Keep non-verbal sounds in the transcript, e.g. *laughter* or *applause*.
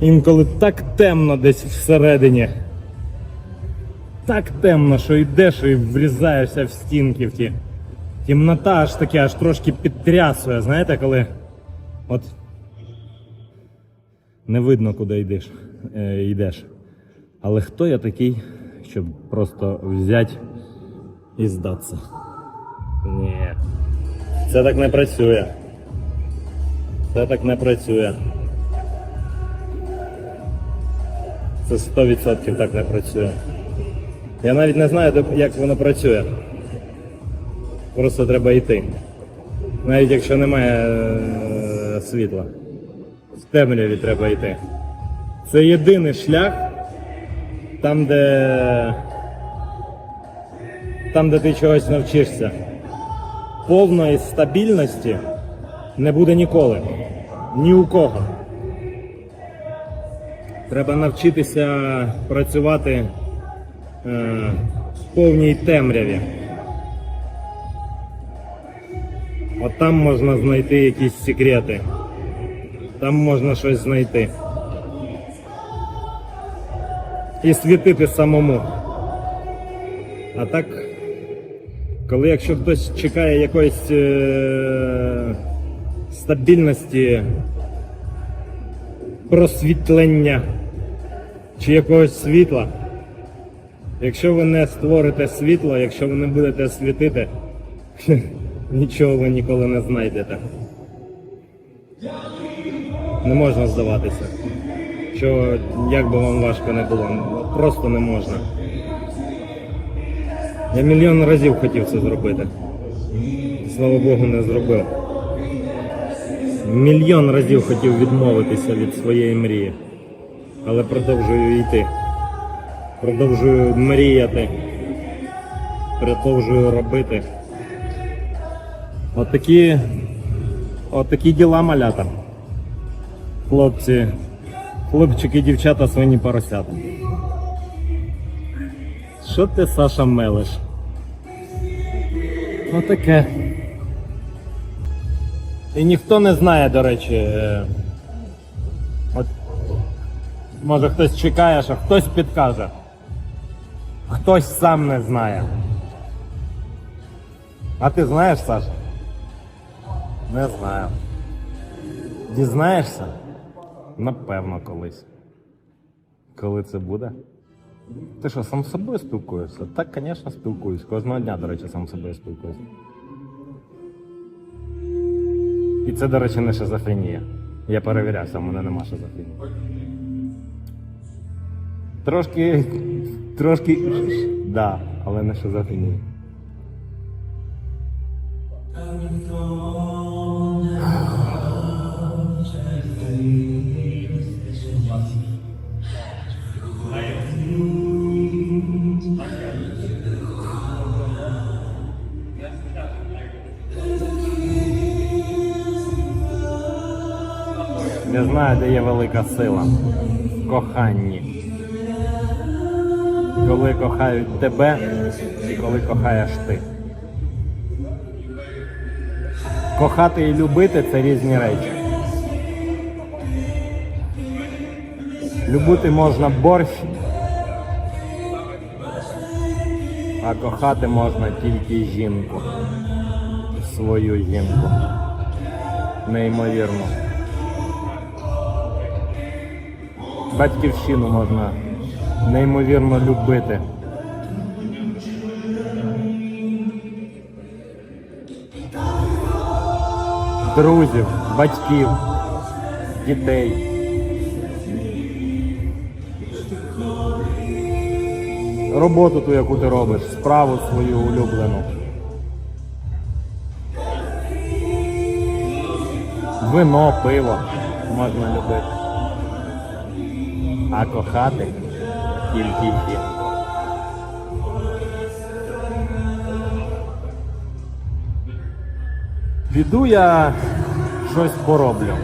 Інколи так темно десь всередині. Так темно, що йдеш і врізаєшся в стінки в ті. Темнота аж таке, аж трошки підтрясує, знаєте, коли от не видно, куди йдеш. Е, йдеш. Але хто я такий, щоб просто взяти і здатися? Ні. Це так не працює. Це так не працює. Це 100% так не працює. Я навіть не знаю, як воно працює. Просто треба йти. Навіть якщо немає е, світла. В темряві треба йти. Це єдиний шлях, там, де. Там, де ти чогось навчишся. Повної стабільності не буде ніколи. Ні у кого. Треба навчитися працювати е, в повній темряві. От там можна знайти якісь секрети. Там можна щось знайти. І світити самому. А так, коли якщо хтось чекає якоїсь е- стабільності, просвітлення чи якогось світла, якщо ви не створите світло, якщо ви не будете світити, *laughs* нічого ви ніколи не знайдете. Не можна здаватися. Що як би вам важко не було, просто не можна. Я мільйон разів хотів це зробити. Слава Богу, не зробив. Мільйон разів хотів відмовитися від своєї мрії. Але продовжую йти. Продовжую мріяти. Продовжую робити. Отакі, отакі діла малята. Хлопці, хлопчики, дівчата, свині поросята. Що ти, Саша, мелиш? Отаке. І ніхто не знає, до речі. е, От, може хтось чекає, що хтось підкаже. Хтось сам не знає. А ти знаєш, Саша? Не знаю. Дізнаєшся? Напевно, колись. Коли це буде? Ти що, сам з собою спілкуєшся? Так, звісно, спілкуюсь. Кожного дня, до речі, сам з собою спілкуюсь. І це, до речі, не шизофренія. Я перевірявся, у мене нема шизофренії. Трошки. Трошки. Да, але не шизофренія. Я знаю, де є велика сила. Коханні. Коли кохають тебе і коли кохаєш ти. Кохати і любити це різні речі. Любити можна борщ, а кохати можна тільки жінку. Свою жінку. Неймовірно. Батьківщину можна неймовірно любити. Друзів, батьків, дітей. Роботу ту, яку ти робиш, справу свою улюблену. Вино, пиво можна любити. А кохати тільки жінку. Піду я щось пороблю.